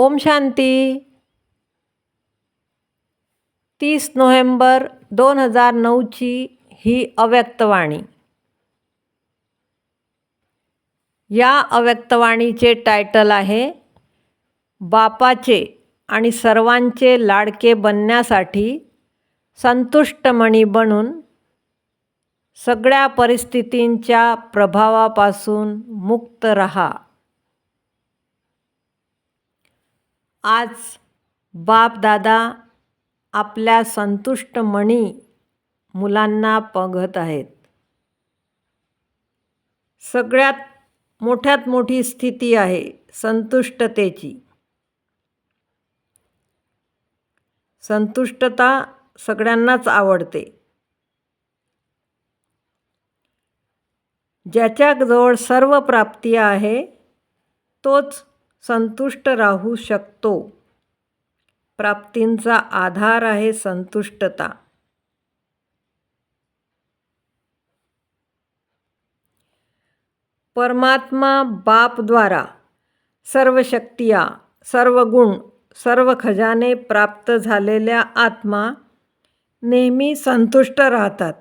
ओम शांती. तीस नोव्हेंबर दोन हजार नऊची ही अव्यक्तवाणी. या अव्यक्तवाणीचे टायटल आहे बापाचे आणि सर्वांचे लाडके बनण्यासाठी संतुष्टमणी बनून सगळ्या परिस्थितींच्या प्रभावापासून मुक्त रहा. आज बाप दादा आपल्या संतुष्ट मणी मुलांना बघत आहेत. सगळ्यात मोठ्यात मोठी स्थिती आहे संतुष्टतेची. संतुष्टता सगळ्यांनाच आवडते. ज्याच्याजवळ सर्व प्राप्ती आहे तोच संतुष्ट राहू शकतो. प्राप्तींचा आधार आहे संतुष्टता. परमात्मा बापद्वारा सर्व शक्तिया सर्व गुण सर्व खजाने प्राप्त झालेल्या आत्मा नेहमी संतुष्ट राहतात.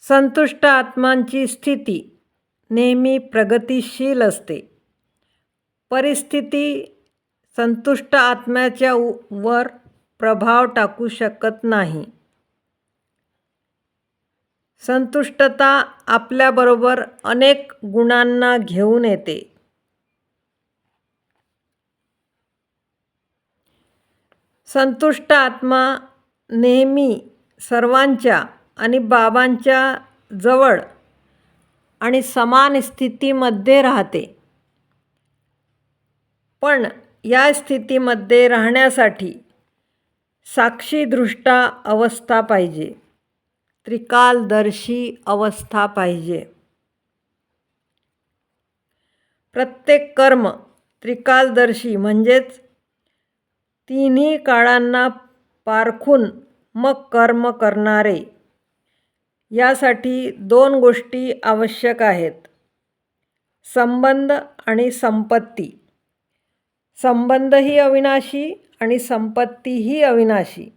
संतुष्ट आत्मांची स्थिती नेहमी प्रगतिशील असते. परिस्थिती संतुष्ट आत्म्याच्या वर प्रभाव टाकू शकत नाही. संतुष्टता आपल्याबरोबर अनेक गुणांना घेऊन येते. संतुष्ट आत्मा नेहमी सर्वांच्या आणि बाबांच्या जवळ आणि समान स्थितीमध्ये राहते. पण या स्थितीमध्ये राहण्यासाठी साक्षीदृष्टा अवस्था पाहिजे. त्रिकालदर्शी अवस्था पाहिजे. प्रत्येक कर्म त्रिकालदर्शी म्हणजेच तिन्ही काळांना पारखून मग कर्म करणारे. यासाठी दोन गोष्टी आवश्यक आहेत. संबंध आणि संपत्ती. संबंधही अविनाशी आणि संपत्तीही अविनाशी.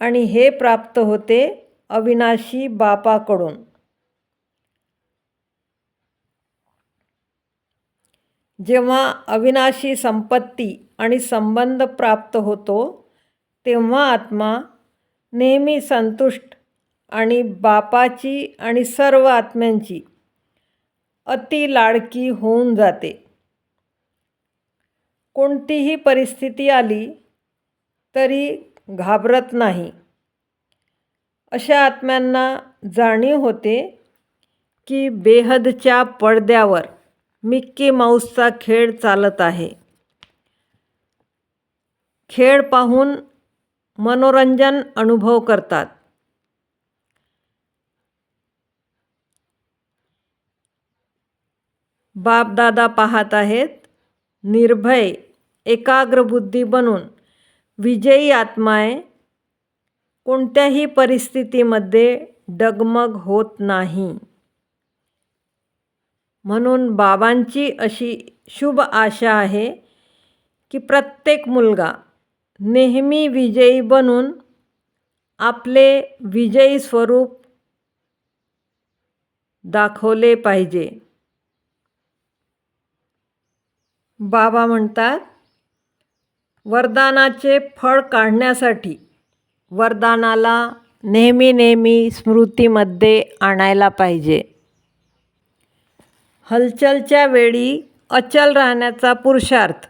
आणि हे प्राप्त होते अविनाशी बापाकडून. जेव्हा अविनाशी संपत्ती आणि संबंध प्राप्त होतो तेव्हा आत्मा नेहमी संतुष्ट आणि बापाची आणि सर्व आत्म्यांची अति लाडकी होऊन जाते. कोणतीही परिस्थिती आली तरी घाबरत नाही. अशा आत्म्यांना जाणीव होते की बेहदच्या पडद्यावर मिक्की माऊसचा खेळ चालत आहे. खेळ पाहून मनोरंजन अनुभव करतात. बापदादा पाहत आहेत निर्भय एकाग्रबुद्धी बनून विजयी आत्माय कोणत्याही परिस्थितीमध्ये डगमग होत नाही. म्हणून बाबांची अशी शुभ आशा आहे की प्रत्येक मुलगा नेहमी विजयी बनून आपले विजयी स्वरूप दाखवले पाहिजे. बाबा म्हणतात वरदानाचे फळ काढण्यासाठी वरदानाला नेहमी नेहमी स्मृतीमध्ये आणायला पाहिजे. हलचलच्या वेळी अचल राहण्याचा पुरुषार्थ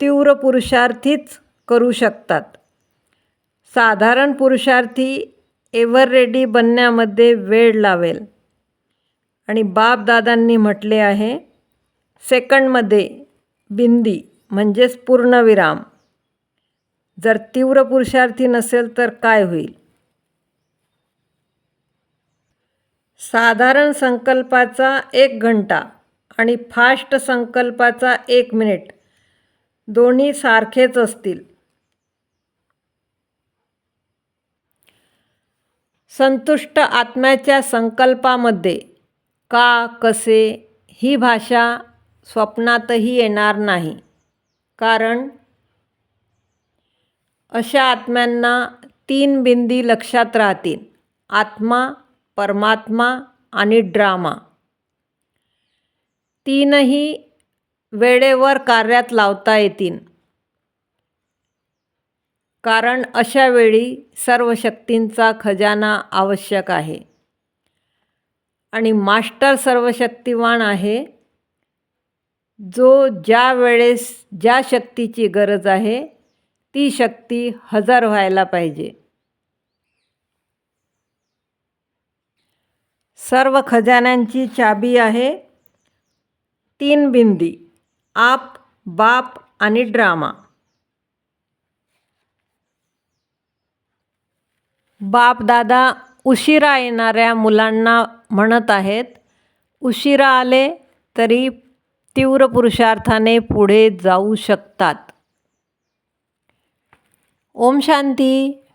तीव्र पुरुषार्थीच करू शकतात. साधारण पुरुषार्थी एव्हर रेडी बनण्यामध्ये वेळ लावेल. आणि बापदादांनी म्हटले आहे सेकंडमध्ये बिंदी. म्हणजेच पूर्णविराम. जर तीव्र पुरुषार्थी नसेल तर काय होईल? साधारण संकल्पाचा एक घंटा आणि फास्ट संकल्पाचा एक मिनिट दोन्ही सारखेच असतील. संतुष्ट आत्म्याच्या संकल्पामध्ये का कसे ही भाषा स्वप्नातही येणार नाही. कारण अशा आत्म्यांना तीन बिंदी लक्षात राहतील. आत्मा परमात्मा आणि ड्रामा. तीनही वेळेवर कार्यात लावता येतील. कारण अशा वेळी सर्व शक्तींचा खजाना आवश्यक आहे. आणि मास्टर सर्वशक्तिवान आहे जो ज्या वेळेस ज्या शक्तीची गरज आहे ती शक्ती हजर व्हायला पाहिजे. सर्व खजान्यांची चाबी आहे तीन बिंदी आप बाप आणि ड्रामा. बाप दादा उशिरा येणाऱ्या मुलांना म्हणत आहेत उशिरा आले तरी तीव्र पुरुषार्थाने पुढे जाऊ शकतात. ओम शांती.